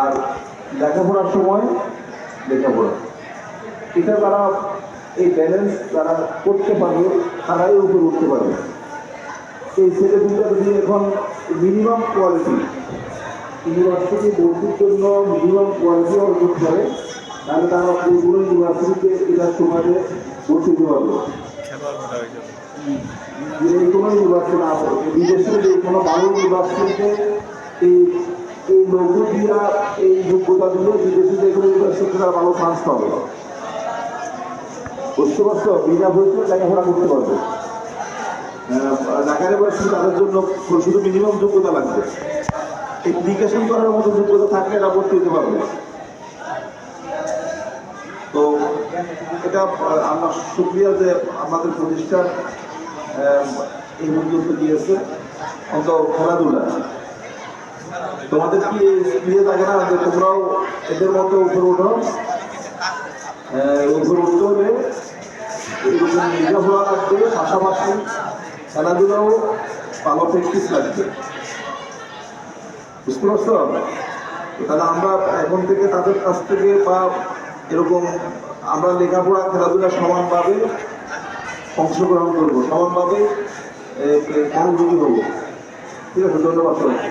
আর লেখাপড়ার সময় লেখাপড়া। এটা তারা এই ব্যালেন্স তারা করতে পারবে তারাই উপরে উঠতে পারবে। এই ছেলে দুটো যদি এখন মিনিমাম কোয়ালিটি ইউনিভার্সিটি ভর্তির জন্য মিনিমাম কোয়ালিটি অর্জন করে তাহলে তারা কোনো ইউনিভার্সিটিতে এটার সময় ভর্তি হতে পারবে। যে কোনো ইউনিভার্সিটি না বিদেশে যে কোনো ভালো ইউনিভার্সিটিতে এই এই লঘু এই যোগ্যতা দিলে বিদেশে যে কোনো তারা ভালো চান্স পাবে। বুঝতে পারছ? বিনা ভর্তি লেখাপড়া করতে পারবে। ঢাকা ইউনিভার্সিটি তাদের জন্য শুধু মিনিমাম যোগ্যতা লাগবে। এপ্লিকেশন করার মতো যোগ্যতা থাকলে এরা ভর্তি হতে পারবে। তো এটা, আমার শুক্রিয়া যে আমাদের প্রতিষ্ঠান এই উদ্যোগ দিয়েছে। অন্ত খেলাধুলা। তোমাদের কি ইয়ে থাকে না? যে তোমরাও এদের মতো উপরে ওঠো? উপরে উঠতে হলে লেখাপড়া লাগবে, পাশাপাশি খেলাধুলাও ভালো প্র্যাকটিস লাগবে। বুঝতে পারছ? তাহলে আমরা এখন থেকে তাদের কাছ থেকে বা এরকম আমরা লেখাপড়া, খেলাধুলা সমানভাবে অংশগ্রহণ করব, সমানভাবে মনোযোগী হব। ঠিক আছে, ধন্যবাদ সবাইকে।